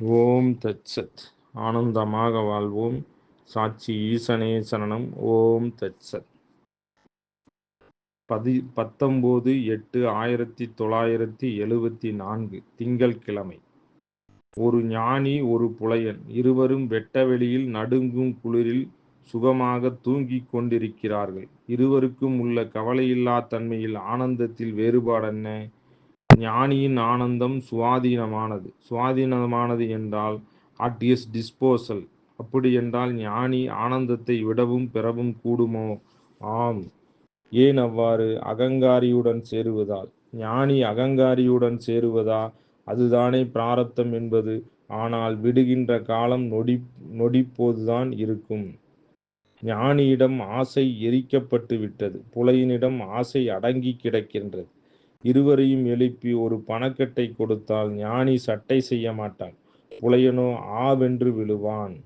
ஓம் தத்சத். ஆனந்தமாக வாழ்வோம். சாட்சி ஈசனே சரணம். ஓம் தத்சத். பதி பத்தொம்போது எட்டு ஆயிரத்தி தொள்ளாயிரத்தி எழுவத்தி நான்கு திங்கள்கிழமை. ஒரு ஞானி ஒரு புலையன் இருவரும் வெட்ட வெளியில் நடுங்கும் குளிரில் சுகமாக தூங்கிக் கொண்டிருக்கிறார்கள். இருவருக்கும் உள்ள கவலையில்லா தன்மையில் ஆனந்தத்தில் வேறுபாடென்ன? ஞானியின் ஆனந்தம் சுவாதீனமானது. சுவாதீனமானது என்றால் அட் இஸ் டிஸ்போசல் அப்படி என்றால் ஞானி ஆனந்தத்தை விடவும் பெறவும் கூடுமோ? ஆம். ஏன் அவ்வாறு? அகங்காரியுடன் சேருவதால். ஞானி அகங்காரியுடன் சேருவதா? அதுதானே பிராரத்தம் என்பது. ஆனால் விடுகின்ற காலம் நொடி நொடிப்போதுதான் இருக்கும். ஞானியிடம் ஆசை எரிக்கப்பட்டு விட்டது புலையினிடம் ஆசை அடங்கி கிடக்கின்றது. இருவரையும் எழுப்பி ஒரு பணக்கட்டை கொடுத்தால் ஞானி சட்டை செய்ய மாட்டான். புலையனோ ஆவென்று விழுவான்.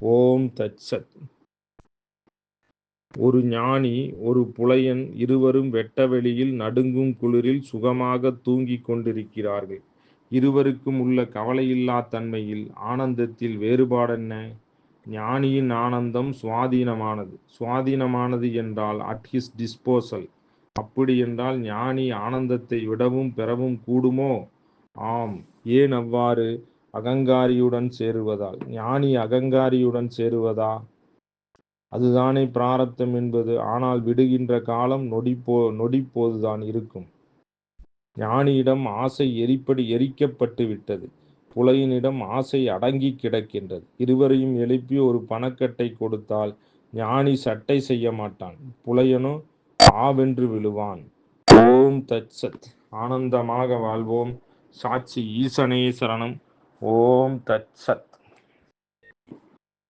ஓம் தச்சத் ஒரு ஞானி ஒரு புலையன் இருவரும் வெட்டவெளியில் நடுங்கும் குளிரில் சுகமாக தூங்கிக் கொண்டிருக்கிறார்கள். இருவருக்கும் உள்ள கவலையில்லா தன்மையில் ஆனந்தத்தில் வேறுபாடென்ன? ஞானியின் ஆனந்தம் சுவாதீனமானது. சுவாதீனமானது என்றால் அட் ஹிஸ் டிஸ்போசல் அப்படி என்றால் ஞானி ஆனந்தத்தை விடவும் பெறவும் கூடுமோ? ஆம். ஏன் அவ்வாறு? அகங்காரியுடன் சேருவதால் ஞானி அகங்காரியுடன் சேருவதா? அதுதானே பிராரத்தம் என்பது. ஆனால் விடுகின்ற காலம் நொடிப்போ நொடிப்போதுதான் இருக்கும். ஞானியிடம் ஆசை எரிப்படி எரிக்கப்பட்டு விட்டது. புலையினிடம் ஆசை அடங்கி கிடக்கின்றது. இருவரையும் எழுப்பி ஒரு பணக்கட்டை கொடுத்தால் ஞானி சட்டை செய்ய மாட்டான். புலையனோ ஆவென்று விழுவான். ஓம் தத்சத். ஆனந்தமாக வாழ்வோம். சாட்சி ஈசனே சரணம். ஓம் தத்சத்.